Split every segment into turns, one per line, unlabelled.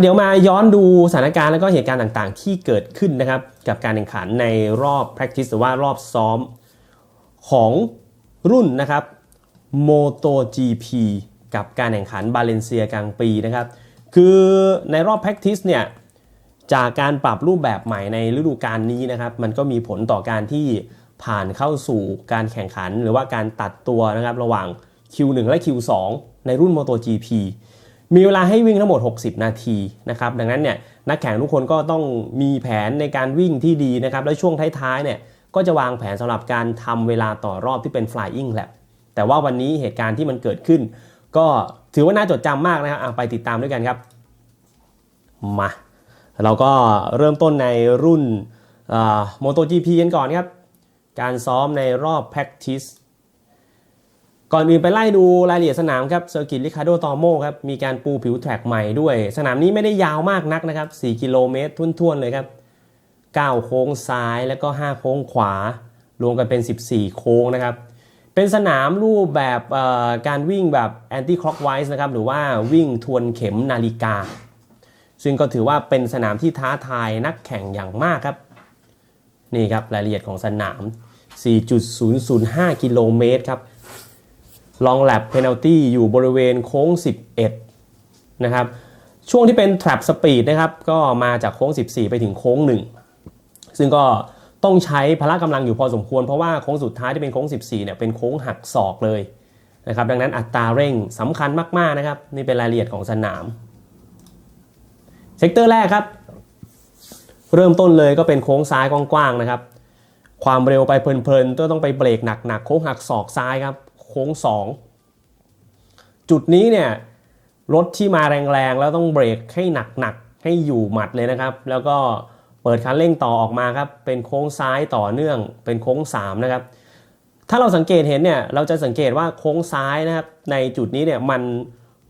เดี๋ยวมาย้อนดูสถานการณ์แล้วก็เหตุการณ์ต่างๆ ที่เกิดขึ้นนะครับ กับการแข่งขันในรอบ practice หรือว่ารอบซ้อมของรุ่นนะครับ MotoGP กับการแข่งขันบาเลนเซียกลางปีนะครับ คือในรอบ practice เนี่ยจากการปรับรูปแบบใหม่ในฤดูกาลนี้นะครับ มันก็มีผลต่อการที่ผ่านเข้าสู่การแข่งขันหรือว่าการตัดตัวนะครับ ระหว่าง Q1 และ Q2 ในรุ่น MotoGP มีเวลาให้วิ่งทั้งหมด 60 นาทีนะครับดังนั้นเนี่ยนักแข่งทุกคนก็ต้องมีแผนในการวิ่งที่ดีนะครับและช่วงท้ายๆเนี่ยก็จะวางแผนสำหรับการทำเวลาต่อรอบที่เป็น flying lap แต่ว่าวันนี้เหตุการณ์ที่มันเกิดขึ้น ก็ถือว่าน่าจดจำมากนะครับไปติดตามด้วยกันครับมาเราก็เริ่มต้นในรุ่นโมโต GP กันก่อนครับ การซ้อมในรอบ practice ก่อนอื่นไปไล่ดูรายละเอียดสนามครับเซอร์กิตลิคาโดตอโมครับมีการปูผิวแทร็กใหม่ด้วย สนามนี้ไม่ได้ยาวมากนักนะครับ 4 กิโลเมตรทุ่นๆเลยครับ 9 โค้งซ้ายแล้วก็ 5 โค้งขวา รวมกันเป็น 14 โค้งนะครับ เป็นสนามรูปแบบการวิ่งแบบ anti clockwise นะครับหรือว่าวิ่งทวนเข็มนาฬิกา ซึ่งก็ถือว่าเป็นสนามที่ท้าทายนักแข่งอย่างมากครับนี่ครับรายละเอียดของสนาม 4.005 กิโลเมตรครับ ลองแลบเพนัลตี้อยู่บริเวณโค้ง 11 นะครับ ช่วงที่เป็น trap speed นะครับ ก็มาจากโค้ง 14 ไปถึงโค้ง 1 ซึ่งก็ต้องใช้พละกำลังอยู่พอสมควร เพราะว่าโค้งสุดท้ายที่เป็นโค้ง 14 เนี่ยเป็นโค้งหักศอกเลยนะครับดังนั้นอัตราเร่งสำคัญมาก ๆ นะครับ นี่เป็นรายละเอียดของสนาม เซกเตอร์แรกครับ เริ่มต้นเลยก็เป็นโค้งซ้ายกว้าง ๆ นะครับ ความเร็วไปเพลินๆต้องไปเบรกหนัก ๆ โค้งหักศอกซ้ายครับ โค้ง 2 จุดนี้เนี่ยรถที่มาแรงๆ แล้วต้องเบรกให้หนักๆ ให้อยู่หมัดเลยนะครับ แล้วก็เปิดคันเร่งต่อออกมาครับ เป็นโค้งซ้ายต่อเนื่องเป็นโค้ง 3 นะครับ ถ้าเราสังเกตเห็นเนี่ยเราจะสังเกตว่าโค้งซ้ายนะครับในจุดนี้เนี่ยมัน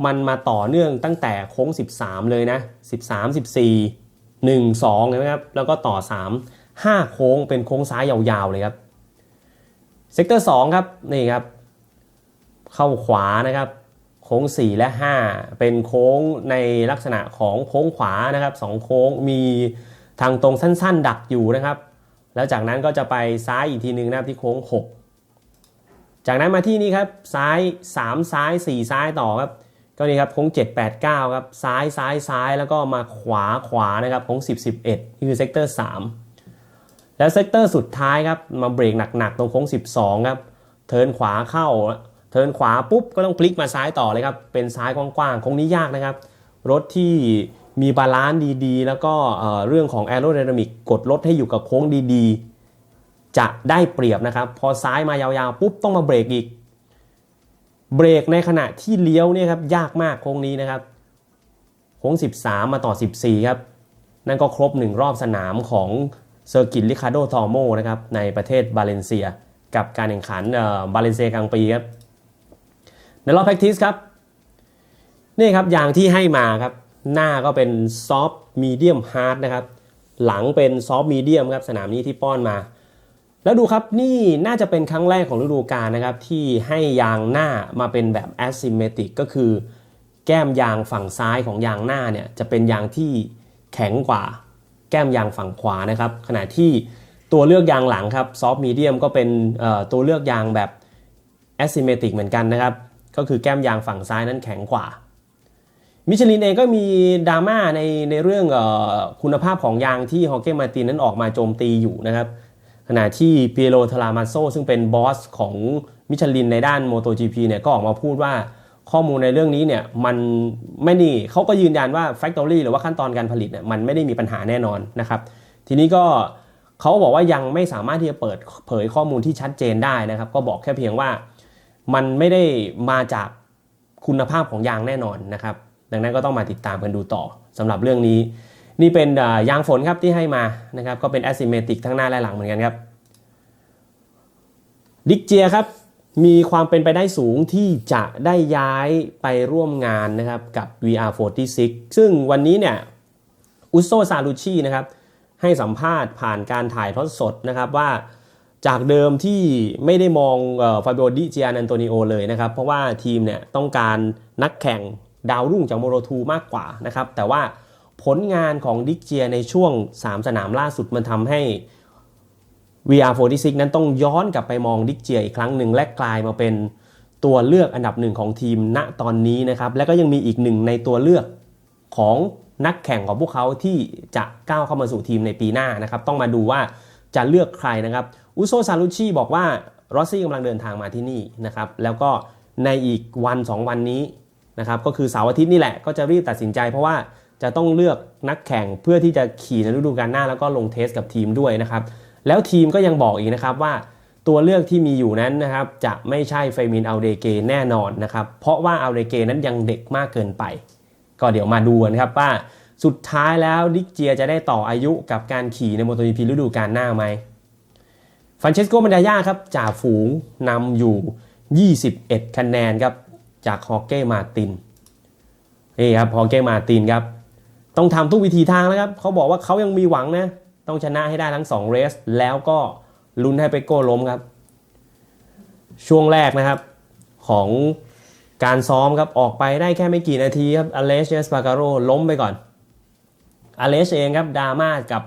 มันมาต่อเนื่องตั้งแต่โค้ง 13 เลยนะ 13 14 1 2เห็นไหมครับแล้วก็ต่อ 3 5 โค้งเป็นโค้งซ้ายยาวๆเลยครับเซกเตอร์2ครับนี่ครับ เข้าขวานะครับ โค้ง 4 และ 5 เป็นโค้งในลักษณะของโค้งขวานะครับ2โค้งมีทางตรงสั้น ๆ ดักอยู่นะครับ แล้วจากนั้นก็จะไปซ้ายอีกทีหนึงนะครับที่โค้ง 6 จากนั้นมาที่นี่ครับซ้าย 3 ซ้าย 4 ซ้ายต่อครับก็นี่ครับโค้ง 7 8 9 ครับ ซ้ายซ้ายซ้ายแล้วก็มาขวาขวานะครับโค้ง 10 11 นี่คือเซกเตอร์ 3 แล้วเซกเตอร์สุดท้ายครับ มาเบรกหนัก ๆ ตรงโค้ง 12 ครับ เทินขวาเข้า ทิร์นขวาปุ๊บก็ต้องพลิกมาซ้ายต่อเลยครับ เป็นซ้ายกว้างๆโค้งนี้ยากนะครับ รถที่มีบาลานซ์ดีๆ แล้วก็เรื่องของแอโร d y นามิกกดรถให้อยู่กับโค้งดีๆ จะได้เปรียบนะครับ พอซ้ายมายาวๆ ปุ๊บต้องมาเบรกอีก เบรกในขณะที่เลี้ยวเนี่ยครับยากมากโค้งนี้นะครับ โค้ง 13 มาต่อ 14 ครับ นั่นก็ครบ 1 รอบสนามของเซอร์กิตลิคาโดทอโมนะครับในประเทศบาเลนเซีย กับการแข่งขันบาเลนเซียกลางปีครับ ในรอบ practice ครับ นี่ครับยางที่ให้มาครับ หน้าก็เป็นซอฟต์มีเดียมฮาร์ดนะครับ หลังเป็นซอฟต์มีเดียมครับ สนามนี้ที่ป้อนมา แล้วดูครับนี่น่าจะเป็นครั้งแรกของฤดูกาลนะครับ ที่ให้ยางหน้ามาเป็นแบบ asymmetric ก็คือ แก้มยางฝั่งซ้ายของยางหน้าเนี่ยจะเป็นยางที่แข็งกว่า แก้มยางฝั่งขวานะครับ ขณะที่ตัวเลือกยางหลังครับซอฟต์มีเดียมก็เป็นตัวเลือกยางแบบ asymmetric เหมือนกันนะครับ ก็คือแก้มยางฝั่งซ้ายนั้นแข็งกว่า มิชลินเองก็มีดราม่าในในเรื่องออคุณภาพของยางที่ฮอเก้มาตินนั้นออกมาโจมตีอยู่นะครับขณะที่เปียโรทารามาโซซึ่งเป็นบอสของมิชลินในด้าน MotoGP เนี่ยก็ออกมาพูดว่าข้อมูลในเรื่องนี้เนี่ยมันไม่นี่เขาก็ยืนยันว่า Factory หรือว่าขั้นตอนการผลิตเนี่ยมันไม่ได้มีปัญหาแน่นอนนะครับ ทีนี้ก็เขาบอกว่ายังไม่สามารถที่จะเปิดเผยข้อมูลที่ชัดเจนได้นะครับ ก็บอกแค่เพียงว่า มันไม่ได้มาจากคุณภาพของยางแน่นอนนะครับ ดังนั้นก็ต้องมาติดตามกันดูต่อสำหรับเรื่องนี้ นี่เป็นยางฝนครับที่ให้มานะครับก็เป็น asymmetric ทั้งหน้าและหลังเหมือนกันครับดิกเจียครับมีความเป็นไปได้สูงที่จะได้ย้ายไปร่วมงานนะครับกับ VR46 ซึ่งวันนี้เนี่ยอุโซซาลูชินะครับให้สัมภาษณ์ผ่านการถ่ายทอดสดนะครับว่า จากเดิมที่ไม่ได้มองฟาบิโอดิเจียนันโตนิโอเลยนะครับ เพราะว่าทีมเนี่ยต้องการนักแข่งดาวรุ่งจากโมโรทูมากกว่านะครับ แต่ว่าผลงานของดิกเจียในช่วง 3 สนามล่าสุดมันทำให้ VR46 นั้นต้องย้อนกลับไปมองดิกเจียอีกครั้งหนึ่งและกลายมาเป็นตัวเลือกอันดับหนึ่งของทีมณตอนนี้นะครับ และก็ยังมีอีกหนึ่งในตัวเลือกของนักแข่งของพวกเขาที่จะก้าวเข้ามาสู่ทีมในปีหน้านะครับ ต้องมาดูว่าจะเลือกใครนะครับ อุโซซาลุชิบอกว่ารอสซี่กำลังเดินทางมาที่นี่นะครับแล้วก็ในอีกวัน 2 วันนี้นะครับก็คือเสาร์อาทิตย์นี่แหละก็จะรีบตัดสินใจเพราะว่าจะต้องเลือกนักแข่งเพื่อที่จะขี่ในฤดูกาลหน้าแล้วก็ลงเทสกับทีมด้วยนะครับแล้วทีมก็ยังบอกอีกนะครับว่าตัวเลือกที่มีอยู่นั้นนะครับจะไม่ใช่เฟมินอัลเดเกแน่นอนนะครับเพราะว่าอัลเดเกนั้นยังเด็กมากเกินไป ก็เดี๋ยวมาดูกันครับว่าสุดท้ายแล้วดิกเจียจะได้ต่ออายุกับการขี่ในโมโต GP ฤดูกาลหน้าไหม ฟันเชสโกมันดายาครับจ่าฝูงนำอยู่ 21 คะแนนครับ จากฮอเก้มาตินนี่ครับฮอเก้มาตินครับ ต้องทำทุกวิธีทางแล้วครับ เขาบอกว่าเขายังมีหวังนะ ต้องชนะให้ได้ทั้ง 2 เรส แล้วก็ลุ้นให้ไปโก้ล้มครับ ช่วงแรกนะครับของการซ้อมครับ ออกไปได้แค่ไม่กี่นาทีครับอเลสเชสปาการโรล้มไปก่อนอเลสเองครับดราม่ากับ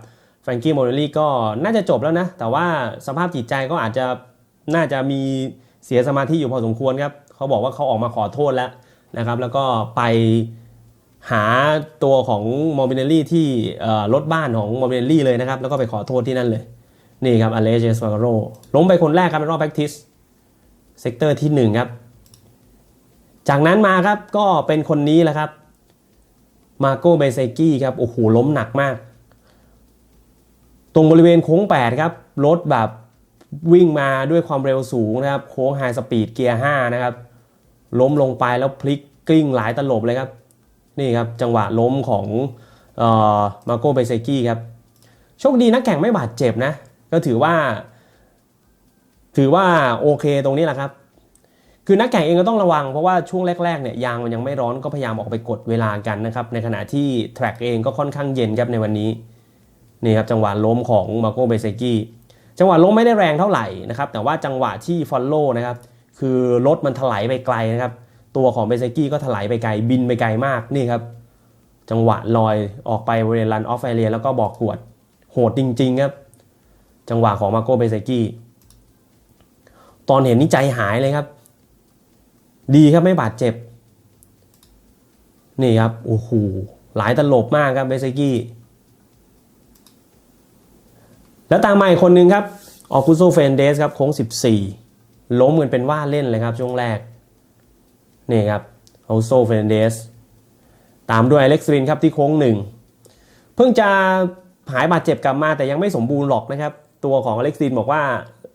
ฟรงกี้โมเรลลี่ก็น่าจะจบแล้วนะ แต่ว่าสภาพจิตใจก็อาจจะน่าจะมีเสียสมาธิอยู่พอสมควรครับ เขาบอกว่าเขาออกมาขอโทษแล้วนะครับ แล้วก็ไปหาตัวของมอร์บิเนลลี่ที่รถบ้านของมอร์บิเนลลี่เลยนะครับ แล้วก็ไปขอโทษที่นั่นเลย นี่ครับอเลเจสปาโรล้มไปคนแรกครับในรอบแพ็กทิสเซกเตอร์ที่1ครับ จากนั้นมาครับก็เป็นคนนี้แหละครับมาโกเบเซกี้ครับโอ้โหล้มหนักมาก รงบริเวณโค้ง 8 ครับ รถแบบวิ่งมาด้วยความเร็วสูงนะครับ โค้งไฮสปีดเกียร์ 5 นะครับ ล้มลงไปแล้วพลิกกลิ้งหลายตลบเลยครับ นี่ครับ จังหวะล้มของมาโกเบเซกี้ครับ โชคดีนักแข่งไม่บาดเจ็บนะ ก็ถือว่า ถือว่าโอเคตรงนี้แหละครับคือนักแข่งเองก็ต้องระวังเพราะว่าช่วงแรกๆเนี่ยยางมันยังไม่ร้อนก็พยายามออกไปกดเวลากันนะครับในขณะที่แทร็กเองก็ค่อนข้างเย็นครับในวันนี้ นี่ครับจังหวะล้มของมาโกเบเซกี้จังหวะล้มไม่ได้แรงเท่าไหร่นะครับแต่ว่าจังหวะที่ฟอลโล่นะครับคือรถมันถลายไปไกลนะครับตัวของเบเซกี้ก็ถลายไปไกลบินไปไกลมากนี่ครับจังหวะลอยออกไปบริเวณรันออฟไอเรียแล้วก็บอกขวดโหดจริงๆครับจังหวะของมาโกเบเซกี้ตอนเห็นนี่ใจหายเลยครับ ดีครับไม่บาดเจ็บ นี่ครับโอ้โหหลายตลบมากครับเบเซกี้ แล้วตามมาอีกคนนึงครับออกุโซเฟนเดสครับโค้ง 14 ล้มเหมือนเป็นว่าเล่นเลยครับช่วงแรก นี่ครับออกุโซเฟนเดสตามด้วยอเล็กซ์รินครับที่โค้งหนึ่งเพิ่งจะหายบาดเจ็บกลับมาแต่ยังไม่สมบูรณ์หรอกนะครับ ตัวของอเล็กซ์รินบอกว่า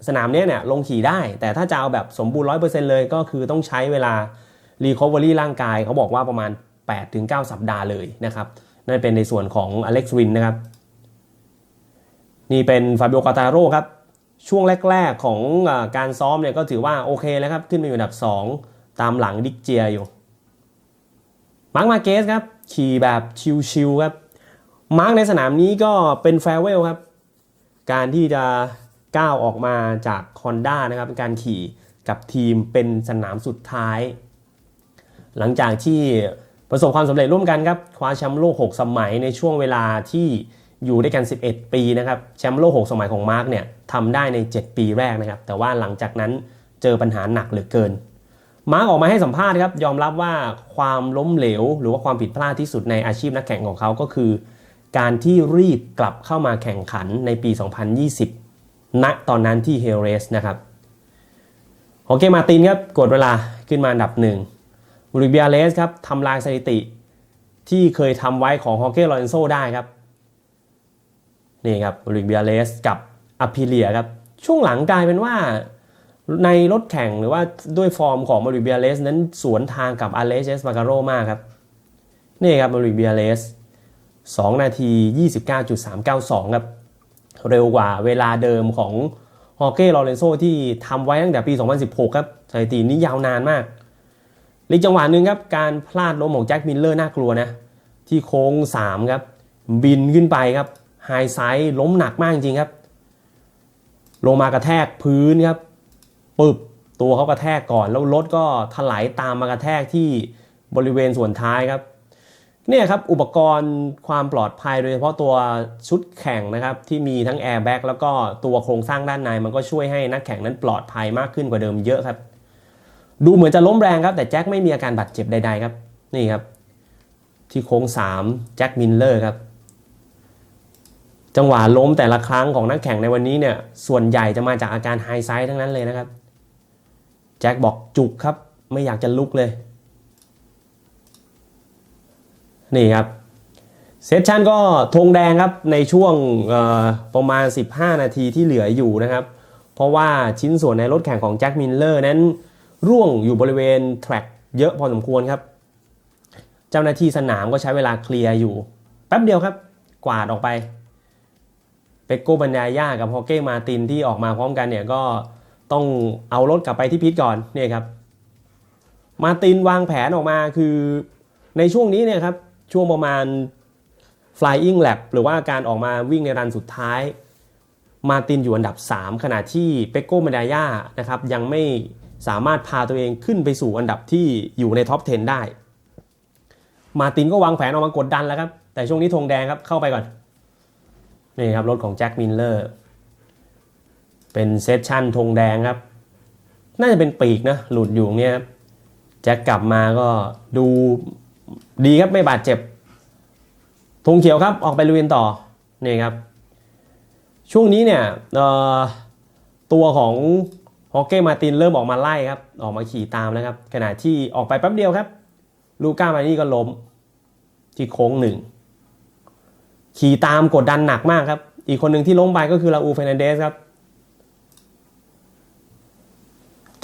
สนามนี้เนี่ยลงขี่ได้ แต่ถ้าจะเอาแบบสมบูรณ์ 100%เลยก็คือต้องใช้เวลารีคอเวอรี่ร่างกายเขาบอกว่าประมาณ 8-9 สัปดาห์เลยนะครับนั่นเป็นในส่วนของอเล็กซ์รินนะครับ นี่เป็นฟาบิโอกาตาโร่ครับช่วงแรก ๆของอการซ้อมเนี่ยก็ถือว่าโอเคแล้วครับ ขึ้นมาอยู่อันดับ 2 ตามหลังดิกเจียอยู่มาร์กมาเกสครับขี่แบบชิวๆครับมาร์กในสนามนี้ก็เป็นแฟร์เวลครับ การที่จะก้าวออกมาจาก Honda นะครับเป็นการขี่กับทีมเป็นสนามสุดท้าย หลังจากที่ประสบความสำเร็จร่วมกันครับ คว้าแชมป์โลก 6 สมัยในช่วงเวลาที่ อยู่ด้วยกัน 11 ปีนะครับแชมป์โลก 6 สมัยของมาร์กเนี่ยทำได้ใน 7 ปีแรกนะครับ แต่ว่าหลังจากนั้นเจอปัญหาหนักเหลือเกิน มาร์กออกมาให้สัมภาษณ์ครับยอมรับว่าความล้มเหลว หรือว่าความผิดพลาดที่สุดในอาชีพนักแข่งของเขาก็คือ การที่รีบกลับเข้ามาแข่งขันในปี 2020 ณตอนนั้นที่เฮลเรสนะครับโอเคมาตินครับกดเวลาขึ้นมาอันดับหนึ่งริเบียเลสครับทำลายสถิติที่เคยทำไว้ของฮอเก้ลอเรนโซได้ครับ นี่ครับริเบียเลสกับอพิเลียครับช่วงหลังกลายเป็นว่าในรถแข่งหรือว่าด้วยฟอร์มของมาริเบียเลสนั้นสวนทางกับอเลสเอสมาการโรมากครับ นี่ครับมาริเบียเลส2นาที 29.392 ครับ เร็วกว่าเวลาเดิมของฮอเก้ลอเรนโซที่ทำไว้ตั้งแต่ปี 2016 ครับสถิตินี้ยาวนานมากอีกจังหวะหนึ่งครับ การพลาดล้มของแจ็คมิลเลอร์น่ากลัวนะ ที่โค้ง 3 ครับ บินขึ้นไปครับ ไฮไซด์ล้มหนักมากจริงครับ ลงมากระแทกพื้นครับปึบตัวเขากระแทกก่อน แล้วรถก็ถลายตามมากระแทกที่บริเวณส่วนท้ายครับเนี่ยครับอุปกรณ์ความปลอดภัยโดยเฉพาะตัวชุดแข่งนะครับที่มีทั้งแอร์แบ็กแล้วก็ตัวโครงสร้างด้านในมันก็ช่วยให้นักแข่งนั้นปลอดภัยมากขึ้นกว่าเดิมเยอะครับ ดูเหมือนจะล้มแรงครับ แต่แจ็คไม่มีอาการบาดเจ็บใดๆครับ นี่ครับ ที่โค้ง 3 แจ็คมิลเลอร์ครับ จังหวะล้มแต่ละครั้งของนักแข่งในวันนี้เนี่ยส่วนใหญ่จะมาจากอาการไฮไซด์ทั้งนั้นเลยนะครับ แจ็คบอกจุกครับ ไม่อยากจะลุกเลย นี่ครับ เซสชันก็ธงแดงครับในช่วงประมาณ 15 นาทีที่เหลืออยู่นะครับ เพราะว่าชิ้นส่วนในรถแข่งของแจ็คมิลเลอร์นั้น ร่วงอยู่บริเวณแทร็กเยอะพอสมควรครับ เจ้าหน้าที่สนามก็ใช้เวลาเคลียร์อยู่ แป๊บเดียวครับ กวาดออกไป เปกโกบันยาย่ากับฮอเก้มาตินที่ออกมาพร้อมกันเนี่ยก็ต้องเอารถกลับไปที่พิทก่อนเนี่ยครับ มาตินวางแผนออกมาคือในช่วงนี้เนี่ยครับช่วงประมาณ flying lap หรือว่าการออกมาวิ่งในรันสุดท้าย มาตินอยู่อันดับ 3 ขณะที่เปกโกมาดายานะครับยังไม่สามารถพาตัวเองขึ้นไปสู่อันดับที่อยู่ในท็อป 10 ได้ มาตินก็วางแผนออกมากดดันแล้วครับ แต่ช่วงนี้ธงแดงครับเข้าไปก่อน นี่ครับรถของแจ็คมิลเลอร์ เป็นเซสชั่นธงแดงครับ น่าจะเป็นปีกนะ หลุดอยู่เนี้ยครับแจ็คกลับมาก็ดูดีครับไม่บาดเจ็บธงเขียวครับออกไปลุยนต่อนี่ครับ ช่วงนี้เนี่ยตัวของฮอกเก้มาตินเริ่มออกมาไล่ครับ ออกมาขี่ตามแล้วครับ ขณะที่ออกไปแป๊บเดียวครับ ลูก้ามานี่ก็ล้มที่โค้งหนึ่ง ขี่ตามกดดันหนักมากครับ อีกคนหนึ่งที่ล้มไปก็คือลาอูเฟนันเดสครับ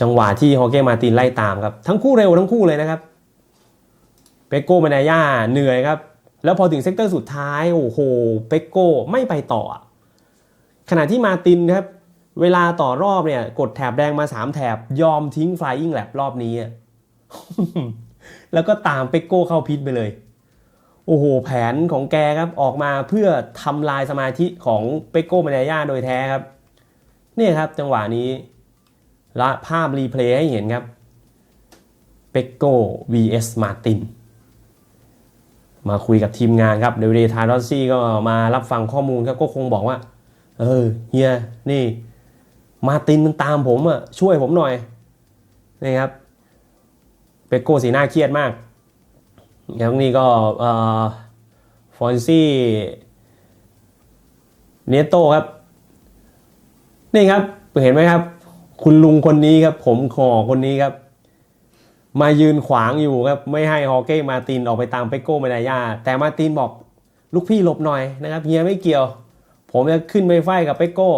จังหวะที่ฮอกเก้มาตินไล่ตามครับ ทั้งคู่เร็วทั้งคู่เลยนะครับเปโก้มานาย่าเหนื่อยครับ แล้วพอถึงเซกเตอร์สุดท้ายโอ้โหเปโก้ไม่ไปต่อ ขณะที่มาตินครับ เวลาต่อรอบเนี่ย กดแถบแดงมา 3 แถบยอมทิ้ง Flying Lap รอบนี้ แล้วก็ตามเปโก้เข้าพิษไปเลย โอ้โห แผนของแกครับออกมาเพื่อทำลายสมาธิของเปกโก้มานาย่าโดยแท้ครับเนี่ยครับจังหวะนี้ละภาพรีเพลย์ให้เห็นครับเปกโก้ vs มาตินมาคุยกับทีมงานครับเดวิดทารอซี่ก็มารับฟังข้อมูลครับก็คงบอกว่า เออเฮียนี่ มาตินมันตามผมอะช่วยผมหน่อยนี่ครับเปกโก้สีหน้าเครียดมาก แล้วนี่ก็ฟอนซี่เนโต้ครับ นี่ครับเห็นไหมครับ คุณลุงคนนี้ครับ ผมขอคนนี้ครับ มายืนขวางอยู่ครับ ไม่ให้ฮอเก้มาตินออกไปตามเปโก้มาดายาแต่มาตินบอกลูกพี่หลบหน่อยนะครับเฮียไม่เกี่ยว ผมจะขึ้นไปไฟกับเปโก้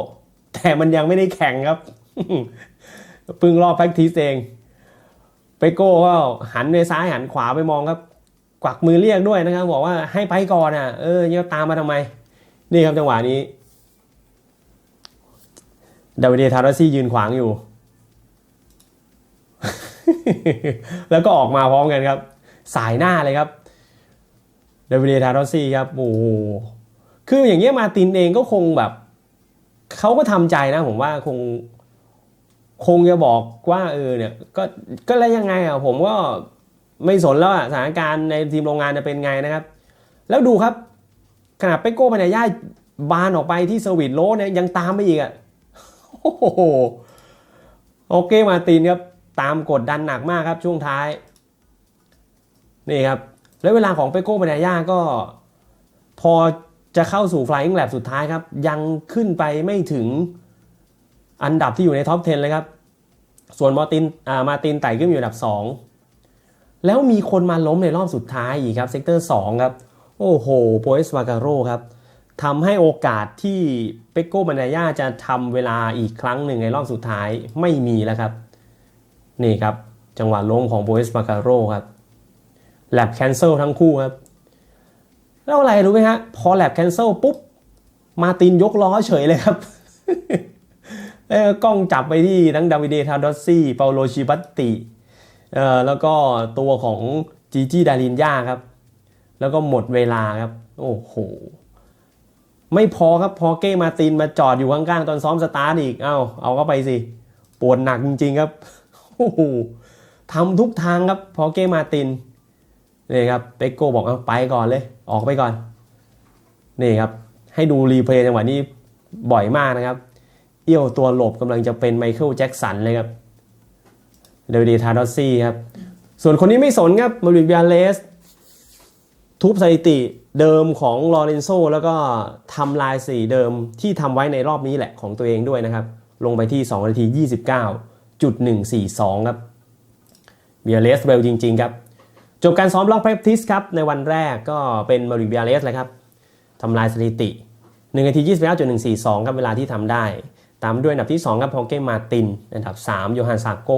แต่มันยังไม่ได้แข่งครับเพิ่งรอบแพ็กทีสเองเปโก้ก็หันไปซ้ายหันขวาไปมองครับ กวักมือเรียกด้วยนะครับ บอกว่าให้ไปก่อนอะเออยังตามมาทำไม นี่ครับจังหวะนี้ดาวิดทาร์ซี่ยืนขวางอยู่ แล้วก็ออกมาพร้อมกันครับ สายหน้าเลยครับเดวิดทาร์ซี่ครับโอ้โหคืออย่างเงี้ยมาตินเองก็คงแบบเขาก็ทำใจนะผมว่าคงคงจะบอกว่าเออเนี่ยก็ก็แล้วยังไงอะผมก็ ไม่สนแล้วอะสถานการณ์ในทีมโรงงานจะเป็นไงนะครับ แล้วดูครับขนาดเปโก้พนายาบานออกไปที่สวิตโลเนี่ยยังตามไปอีกอะโอ้โหโอเคมาตินครับตามกดดันหนักมากครับช่วงท้าย นี่ครับ แล้วเวลาของเปโก้ปนายาก็ พอจะเข้าสู่ Flying Lap สุดท้ายครับ ยังขึ้นไปไม่ถึงอันดับที่อยู่ในท็อป 10 เลยครับ ส่วนมอร์ตินอ่ามาตินไต่ขึ้นอยู่อันดับ 2 แล้วมีคนมาล้มในรอบสุดท้ายอีกครับเซกเตอร์2ครับโอ้โหโปเอสวาการโรครับทำให้โอกาสที่เปโก้บันดายาจะทำเวลาอีกครั้งหนึ่งในรอบสุดท้ายไม่มีแล้วครับ นี่ครับ จังหวะล้มของโบเอสมาการโรครับแลบแคนเซิลทั้งคู่ครับ แล้วอะไรรู้ไหมฮะ พอแลบแคนเซิลปุ๊บ มาตินยกล้อเฉยเลยครับเอ้ยกล้องจับไปที่ทั้งดาวิเดทาดอสซี่ เปาโลชิบัตติ เออแล้วก็ตัวของจีจีดารินยาครับ แล้วก็หมดเวลาครับ โอ้โห ไม่พอครับพอเก้มาตินมาจอดอยู่ข้างๆ ตอนซ้อมสตาร์ทอีก เอ้าเอาเข้าไปสิ ปวดหนักจริงๆครับ โอ้โหทำทุกทางครับพอเก้มาตินนี่ครับเปโก้บอกเอาไปก่อนเลย ออกไปก่อน นี่ครับ ให้ดูรีเพลย์จังหวะนี้บ่อยมากนะครับ เอี้ยวตัวหลบกำลังจะเป็นไมเคิลแจ็กสันเลยครับ เดวิดทาร์ดอซี่ครับ ส่วนคนนี้ไม่สนครับมาริกบิอาเลส ทุบสถิติเดิมของลอเรนโซแล้วก็ทำลายสีเดิมที่ทำไว้ในรอบนี้แหละของตัวเองด้วยนะครับ ลงไปที่ 2 นาที 29.142 ครับเบียเลสเร็วจริง ๆ ครับ จบการซ้อมล็อก practice ครับ ในวันแรกก็เป็นมาริกเบียเลสเลยครับทำลายสถิติ1นาที29.142 ครับเวลาที่ทำได้ ตามด้วยอันดับที่2ครับพอเก้มาติน อันดับ3โยฮันซาโก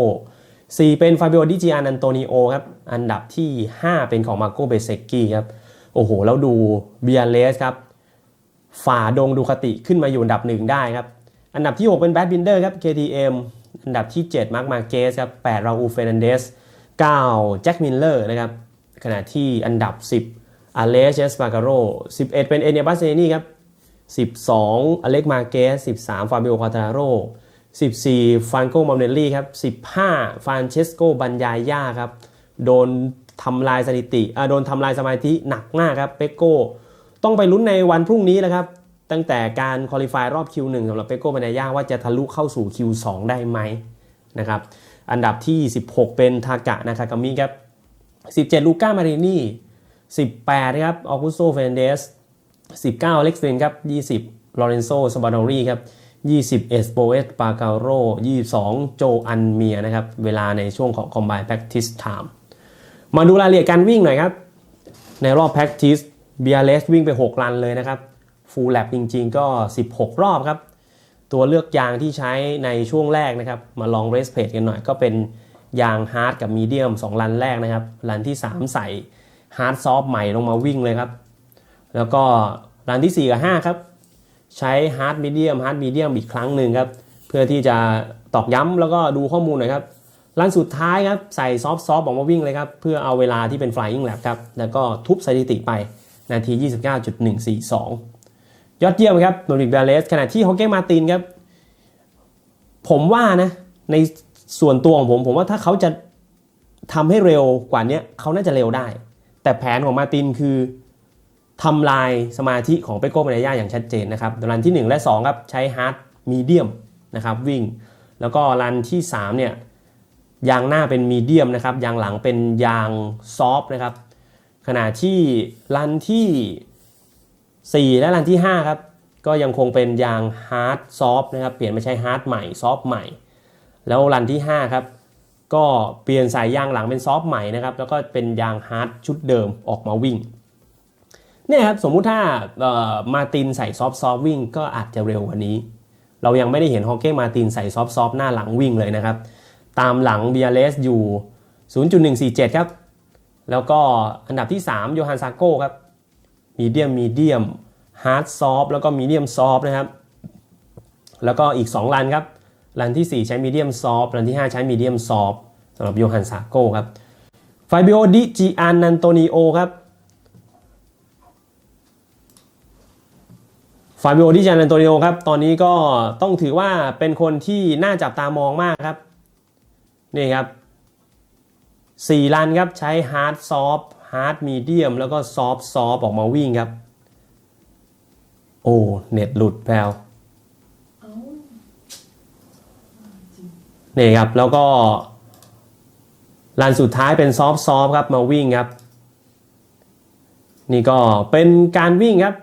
4 เป็นฟาบิโอดิจิอานันโตนิโอครับอันดับที่ 5 เป็นของมาโกเบเซกกี้ครับโอ้โห แล้วดูเบียเลสครับฝ่าดงดูคติขึ้นมาอยู่อันดับหนึ่งได้ครับ อันดับที่ 6 เป็นแบดบินเดอร์ครับ KTM อันดับที่ 7 มาร์คมาเกสครับ8ราอูเฟรนันเดส9แจ็คมิลเลอร์นะครับขณะที่อันดับ 10อเลสเชสปาการโร11 เป็นเอเนียบัสเซนี่ครับ12อเล็กมาเกส13ฟาบิโอคาตาโร 14ฟานโกมาเนลลี่ครับ15ฟานเชสโกบันยายาครับโดนทำลายสถิติโดนทำลายสมาธิหนักมากครับเปโก้ต้องไปลุ้นในวันพรุ่งนี้นะครับตั้งแต่การคุริฟายรอบ Q1 สำหรับเปโก้บันยายาว่าจะทะลุเข้าสู่ Q2 ได้ไหมนะครับอันดับที่ 16 เป็นทากะนาคากามิครับ17 ลูก้ามารินี18ครับออกุโซเฟนเดส19 เล็กซ์เวนครับ 20 ลอเรนโซสบานอรีครับ 20 เอสโปเอสปาเกาโร22 โจอันเมียนะครับ เวลาในช่วงของ Combine Practice Time มาดูรายละเอียดการวิ่งหน่อยครับ ในรอบ Practice เบียเลสวิ่งไป 6 รันเลยนะครับ Full Lap จริงๆ ก็ 16 รอบครับ ตัวเลือกยางที่ใช้ในช่วงแรกนะครับ มาลองเรสเพจกันหน่อย ก็เป็นยางฮาร์ดกับมีเดียม2รันแรกนะครับ รันที่ 3 ใส่ฮาร์ดซอฟใหม่ลงมาวิ่งเลยครับ แล้วก็รันที่ 4 กับ 5 ครับ ใช้ฮาร์ดมีเดียมฮาร์ดมีเดียมอีกครั้งหนึ่งครับ เพื่อที่จะตอกย้ำแล้วก็ดูข้อมูลหน่อยครับรันสุดท้ายครับ ใส่ซอฟต์ซอฟต์ออกมาวิ่งเลยครับ เพื่อเอาเวลาที่เป็น flying lap ครับ แล้วก็ทุบสถิติไปนาที 29.142 ยอดเยี่ยมครับโนริกเบลเลสขณะที่ฮอกเก้มาตินครับ ผมว่านะ ในส่วนตัวของผม ผมว่าถ้าเขาจะทำให้เร็วกว่านี้เขาน่าจะเร็วได้ แต่แผนของมาตินคือ ทำลายสมาธิของเปโก้เมเนย่าอย่างชัดเจนนะครับรันที่ 1 และ 2 ครับ ใช้ฮาร์ดมีเดียมนะครับวิ่ง แล้วก็รันที่3เนี่ยยางหน้าเป็นมีเดียมนะครับยางหลังเป็นยางซอฟนะครับขณะที่รันที่ 4 และรันที่5ครับก็ยังคงเป็นยางฮาร์ดซอฟนะครับเปลี่ยนมาใช้ฮาร์ดใหม่ซอฟใหม่ แล้วรันที่5ครับก็เปลี่ยนสายยางหลังเป็นซอฟใหม่นะครับแล้วก็เป็นยางฮาร์ดชุดเดิมออกมาวิ่ง เนี่ยครับสมมุติถ้ามาตินใส่ซอฟต์ซอฟวิ่งก็อาจจะเร็วกว่านี้ เรายังไม่ได้เห็นฮอกเก้มาตินใส่ซอฟต์ซอฟหน้าหลังวิ่งเลยนะครับ ตามหลังเบียเลสอยู่ 0.147 ครับ แล้วก็อันดับที่ 3 โยฮันซาโก้ครับมีเดียมมีเดียมฮาร์ดซอฟแล้วก็มีเดียมซอฟนะครับ แล้วก็อีก2รันครับรันที่ 4 ใช้มีเดียมซอฟรันที่ 5 ใช้มีเดียมซอฟสำหรับโยฮันซาโก้ครับไฟบิโอดิจิอันนันโตนิโอครับ ฟาบิโอดิจานอันโตนิโอครับ ตอนนี้ก็ต้องถือว่าเป็นคนที่น่าจับตามองมากครับ นี่ครับ4รันครับ ใช้ฮาร์ดซอฟฮาร์ดมีเดียมแล้วก็ซอฟซอฟออกมาวิ่งครับ โอ้ เน็ตหลุดแพลวนี่ครับ แล้วก็รันสุดท้ายเป็นซอฟซอฟครับ มาวิ่งครับ นี่ก็เป็นการวิ่งครับ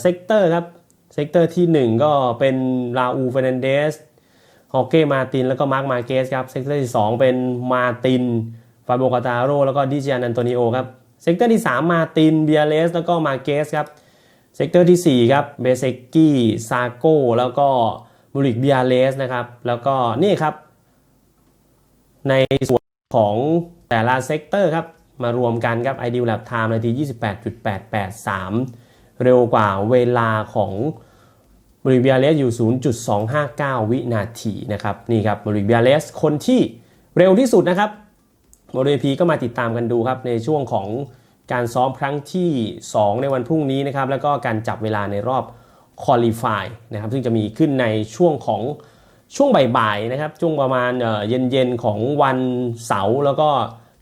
เซกเตอร์ครับ เซกเตอร์ที่ 1 ก็เป็นราอูเฟรนันเดสฮอเก้มาตินแล้วก็มาร์คมาเกสครับ เซกเตอร์ที่ 2 เป็นมาตินฟาโบกาตาโรแล้วก็ดิจิอันอันโตนิโอครับ เซกเตอร์ที่ 3 มาตินเบียเลสแล้วก็มาเกสครับ เซกเตอร์ที่ 4 ครับเบเซกกี้ซาโก้แล้วก็มูริกเบียเลสนะครับ แล้วก็นี่ครับ ในส่วนของแต่ละเซกเตอร์ครับ มารวมกันครับ Ideal Lap Time นาที 28.883 เร็วกว่าเวลาของบริเบียเลสอยู่ 0.259 วินาทีนะครับนี่ครับบริเบียเลสคนที่เร็วที่สุดนะครับโมเดพีก็มาติดตามกันดูครับในช่วงของการซ้อมครั้งที่ 2 ในวันพรุ่งนี้นะครับแล้วก็การจับเวลาในรอบคอลี่ฟายนะครับซึ่งจะมีขึ้นในช่วงของช่วงบ่ายๆนะครับช่วงประมาณเย็นๆของวันเสาร์แล้วก็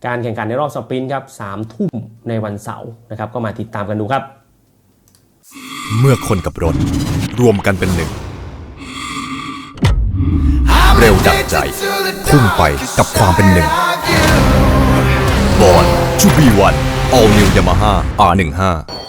การแข่งขันในรอบสปรินต์ครับสามทุ่มในวันเสาร์นะครับก็มาติดตามกันดูครับ
เมื่อคนกับรถ รวมกันเป็นหนึ่ง เร็วดับใจ พุ่งไปกับความเป็นหนึ่งบอลจูบีวัน All New Yamaha R15